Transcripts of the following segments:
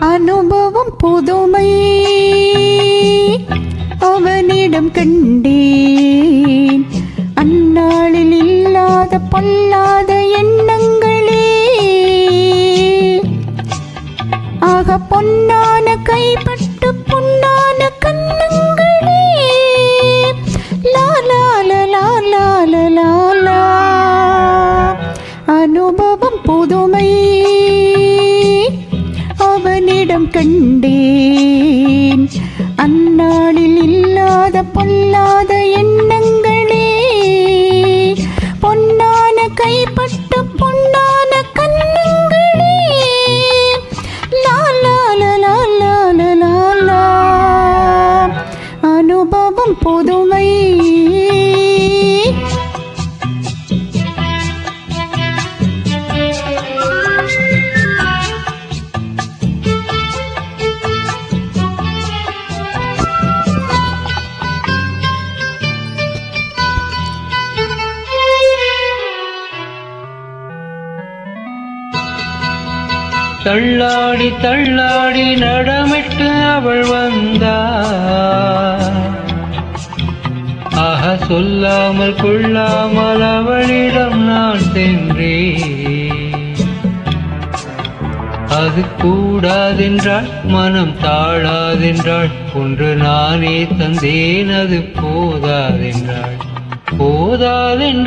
அனுபவம் புதுமை. அவனிடம் கண்டேன். அந்நாளில் இல்லாத பொல்லாத எண்ணங்களே. ஆக பொன்னான கைப்பட பொல்லாத பொல்லாத எண்ணங்களே. பொன்னான கைப்பட்டு பொன்னான கண்ணங்களே லாலா அனுபவம் பொது தள்ளாடி தள்ளாடி நடமிட்டு அவள் வந்தாள். ஆக சொல்லாமல் கொள்ளாமல் அவளிடம் நான் சென்றேன். அது கூடாதென்றாள் மனம் தாழாதென்றாள் ஒன்று நானே தந்தேன் அது போதாதென்றாள் போதாதென்றாள்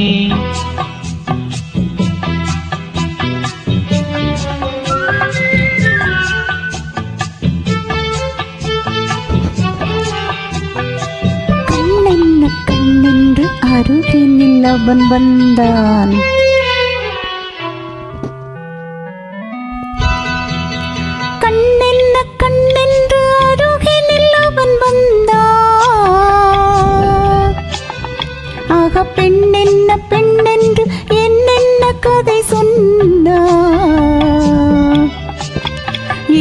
அருகினில் அவன் கண்ணென்ன கண்ணென்று அருகினில் அவன் வந்தான். ஆக பெண்ணென்ன பெண்ணென்று என்னென்ன கதை சொன்னான்.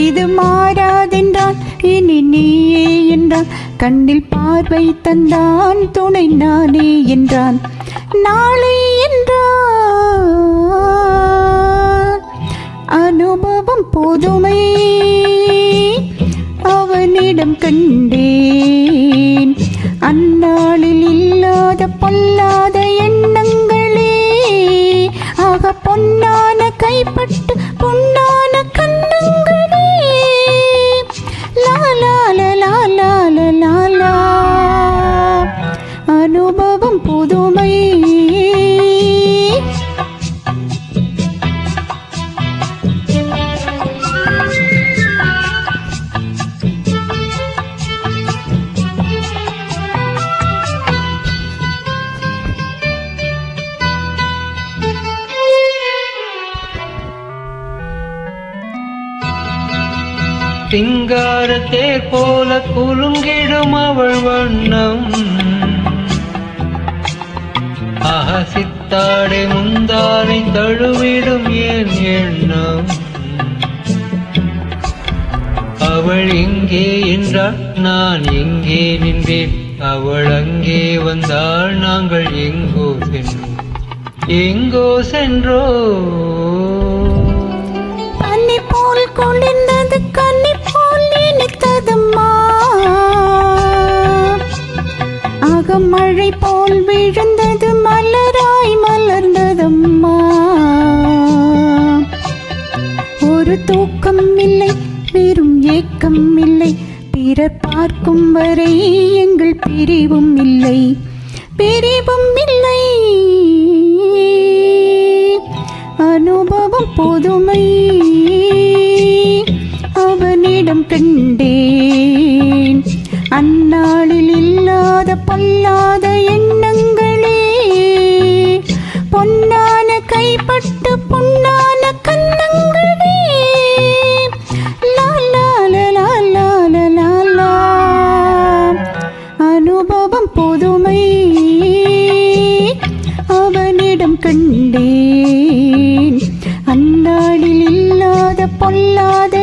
இது மாறாதென்றான் இனி நீயே என்றான். கண்ணில் பார்வை தந்தான் துணை நானே என்றான். நாளை என்றான் அனுபவம் போதுமை. அவனிடம் கண்டேன். அந்நாளில் இல்லாத பொல்லாத எண்ணங்களே. ஆக பொன்னான கைப்பட்டு பொன்னா அனுபவம் புதுமை. சிங்காரத்தே போல குலுங்கிடும் அவள் வண்ணம். அகசித்தாடை முந்தானை தழுவிடும் என் எண்ணம். அவள் இங்கே என்றாள் நான் இங்கே நின்றேன்? அவள் அங்கே வந்தாள் நாங்கள் எங்கோ சென்றோம். எங்கோ சென்றோ அன்னை போல் கொண்டிருந்தது கண்ணி. மழை போல் விழுந்தது மலராய் மலர்ந்ததம்மா. ஒரு தூக்கம் இல்லை வெறும் ஏக்கம் இல்லை. பிறர் பார்க்கும் வரை எங்கள் பிரிவும் இல்லை. பிரிவும் இல்லை. அனுபவம் புதுமை. அவனிடம் கண்டே அல்லாத எண்ணங்களே. பொன்னான கைப்பட்டு பொன்னான கண்ணங்களே அனுபவம் புதுமை. அவனிடம் கண்டேன். அந்நாளில் இல்லாத பொல்லாத